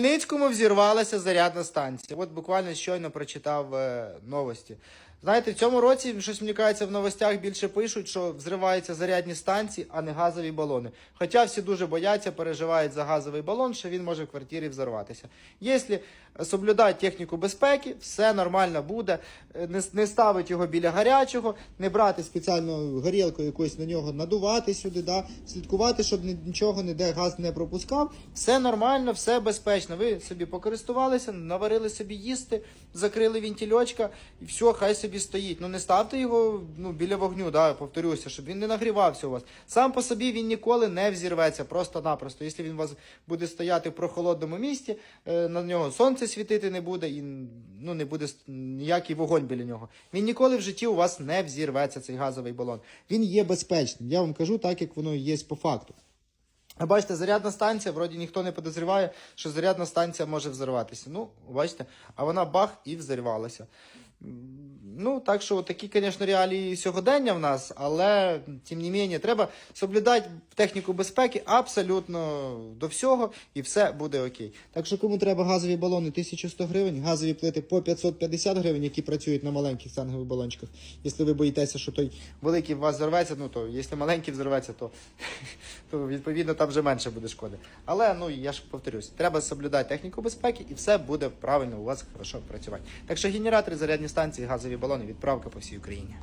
Хмельницькому взірвалася зарядна станція. От буквально щойно прочитав е, новості. Знаєте, в цьому році щось мені кажеться, в новостях більше пишуть, що взриваються зарядні станції, а не газові балони. Хоча всі дуже бояться, переживають за газовий балон, що він може в квартирі взорватися. Якщо соблюдати техніку безпеки, все нормально буде. Е, Не, не ставити його біля гарячого, не брати спеціально горілку якусь на нього, надувати сюди, да? слідкувати, щоб нічого ніде газ не пропускав. Все нормально, все безпечно. Ви собі покористувалися, наварили собі їсти, закрили вентильочка і все, хай собі стоїть. Ну не ставте його ну, біля вогню, да, повторюся, щоб він не нагрівався у вас. Сам по собі він ніколи не взірветься, просто-напросто. Якщо він у вас буде стояти в прохолодному місці, е, на нього сонце світити не буде і ну, не буде ніякий вогонь біля нього. Він ніколи в житті у вас не взірветься, цей газовий балон. Він є безпечним. Я вам кажу так, як воно є по факту. Бачите, зарядна станція, вроді ніхто не підозріває, що зарядна станція може взриватися. Ну, бачите, а вона бах і взривалася. Ну, так що такі, звісно, реалії сьогодення в нас, але тим не менше, треба соблюдати техніку безпеки абсолютно до всього, і все буде окей. Так що, кому треба газові балони 1100 гривень, газові плити по 550 гривень, які працюють на маленьких цангових балончиках. Якщо ви боїтеся, що той великий у вас взорветься, ну то якщо маленький взорветься, то, то відповідно там вже менше буде шкоди. Але ну я ж повторюсь, треба соблюдати техніку безпеки, і все буде правильно у вас хорошо працювати. Так що генератори, зарядні станції, газові балони, відправка по всій Україні.